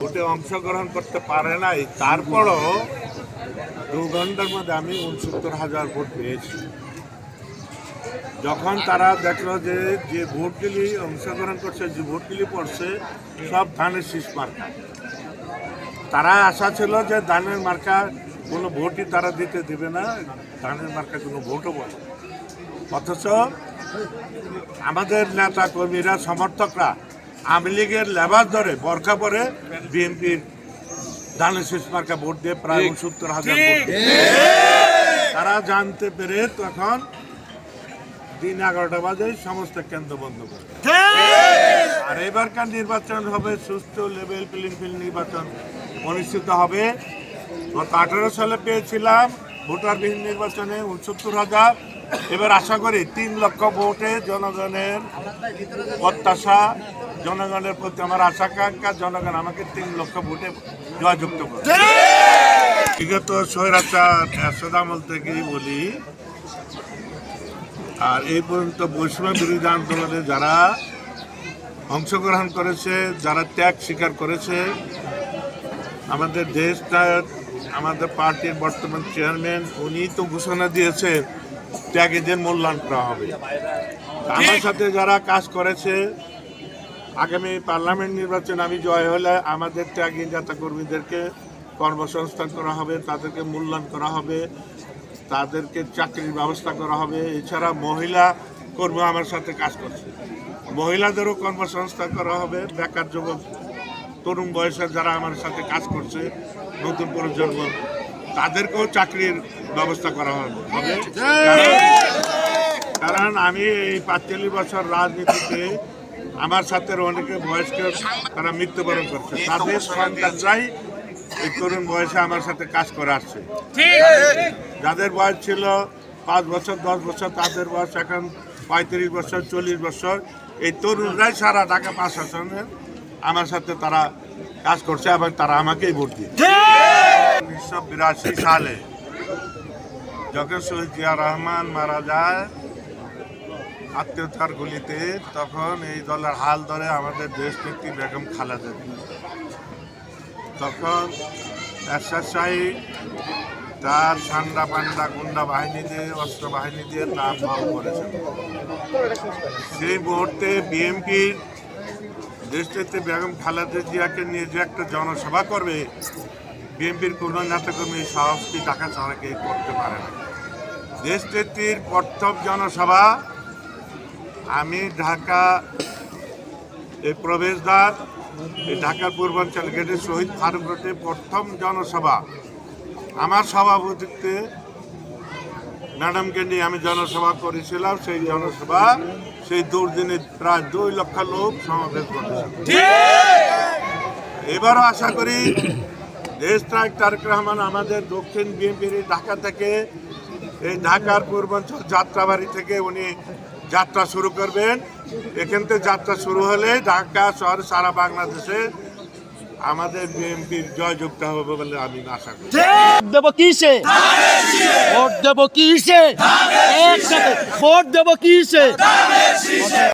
ভোটে অংশগ্রহণ করতে পারে নাই, তারপরও দু ঘণ্টার মধ্যে আমি উনসত্তর হাজার ভোট পেয়েছি। যখন তারা দেখল যে যে ভোটগুলি অংশগ্রহণ করছে, যে ভোটগুলি পড়ছে, সব ধানের শীষ মার্কা। তারা আশা ছিল যে ধানের মার্কা কোনো ভোটই তারা দিতে দেবে না, ধানের মার্কা কোনো ভোটও বলে অথচ আমাদের নেতা কর্মীরা, সমর্থকরা আওয়ামী লীগের লেবাস ধরে বরখা পরে বিএনপির ধানের শীষ মার্কা ভোট দিয়ে প্রায় উনসত্তর হাজার ভোট। তারা জানতে পেরে তখন দিন এগারোটা বাজে সমস্ত কেন্দ্র বন্ধ করে আর এবারকার নির্বাচন হবে সুস্থ লেভেল প্লেইং ফিল্ড নির্বাচন অনুষ্ঠিত হবে। গত আঠারো সালে পেয়েছিলাম ভোটারবিহীন নির্বাচনে উনসত্তর হাজার এবার আশা করি তিন লক্ষ ভোটে জনগণের প্রত্যাশা জনগণের প্রতি আমার আশাকাঙ্ক্ষা জনগণ আমাকে তিন লক্ষ ভোটে জয়যুক্ত করে বিগত স্বৈরাচার আমল থেকেই বলি আর এই পর্যন্ত বৈষম্য বিরোধী আন্দোলনে যারা অংশগ্রহণ করেছে যারা ত্যাগ স্বীকার করেছে আমাদের দেশটা আমাদের পার্টির বর্তমান চেয়ারম্যান উনি তো ঘোষণা দিয়েছে ত্যাগীদের মূল্যায়ন করা হবে। আমার সাথে যারা কাজ করেছে আগামী পার্লামেন্ট নির্বাচন আমি জয় হলে আমাদের ত্যাগী যাত্রা কর্মীদেরকে কর্মসংস্থান করা হবে তাদেরকে মূল্যায়ন করা হবে তাদেরকে চাকরির ব্যবস্থা করা হবে। এছাড়া মহিলা কর্মী আমার সাথে কাজ করছে। মহিলাদেরও কর্মসংস্থান করা হবে। বেকার যুবক তরুণ বয়সের যারা আমার সাথে কাজ করছে নতুন প্রজন্ম তাদেরকেও চাকরির ব্যবস্থা করা হবে। কারণ আমি এই পাঁচচল্লিশ বছর রাজনীতিতে আমার সাথে অনেকে বয়স্ক তারা মৃত্যুবরণ করছে। তাদের সন্তানরাই এই তরুণ বয়সে আমার সাথে কাজ করে আসছে। যাদের বয়স ছিল পাঁচ বছর দশ বছর তাদের বয়স এখন পঁয়ত্রিশ বছর চল্লিশ বছর। এই তরুণরাই সারা ঢাকা পাঁচ আসনে আমার সাথে তারা কাজ করছে এবং তারা আমাকেই ভোট দিয়ে উনিশশো বিরাশি সালে যখন শহীদ জিয়া রহমান মারা যায়, আত্মীয়তার গুলিতে, তখন এই দলের হাল ধরে আমাদের দেশ নেত্রী বেগম খালেদা। তখন এরশাদ তার ঠান্ডা পান্ডা গুন্ডা বাহিনী দিয়ে, অস্ত্র বাহিনী দিয়ে তার দল করেছে সেই মুহূর্তে বিএনপির দেশনেত্রী বেগম খালেদা জিয়াকে নিয়ে যে একটা জনসভা করবে বিএনপির কোনো নেতাকর্মী সাহসটি ঢাকা শহরকে করতে পারে না। দেশনেত্রীর প্রথম জনসভা আমি ঢাকা এই প্রবেশদ্বার এই ঢাকার পূর্বাঞ্চল গেটে শহীদ ফারুক রোডে প্রথম জনসভা। আমার সভাপতিত্বে ম্যাডামকে নিয়ে আমি জনসভা করেছিলাম সেই জনসভা সেই দুর্দিনে প্রায় দুই লক্ষ লোক সমাবেশ করেছে। এবারও আশা করি নায়ক তারেক রহমান আমাদের দক্ষিণ বিএনপির ঢাকা থেকে, এই ঢাকার পূর্বাঞ্চল যাত্রাবাড়ি থেকে উনি যাত্রা শুরু করবেন। এখান থেকে যাত্রা শুরু হলে ঢাকা শহর সারা বাংলাদেশে আমাদের বিএনপির জয়যুক্ত হবে বলে আমি আশা করি। দেব কিসে? ভোট দেব কিসে? একসাথে। ভোট দেব কিসে?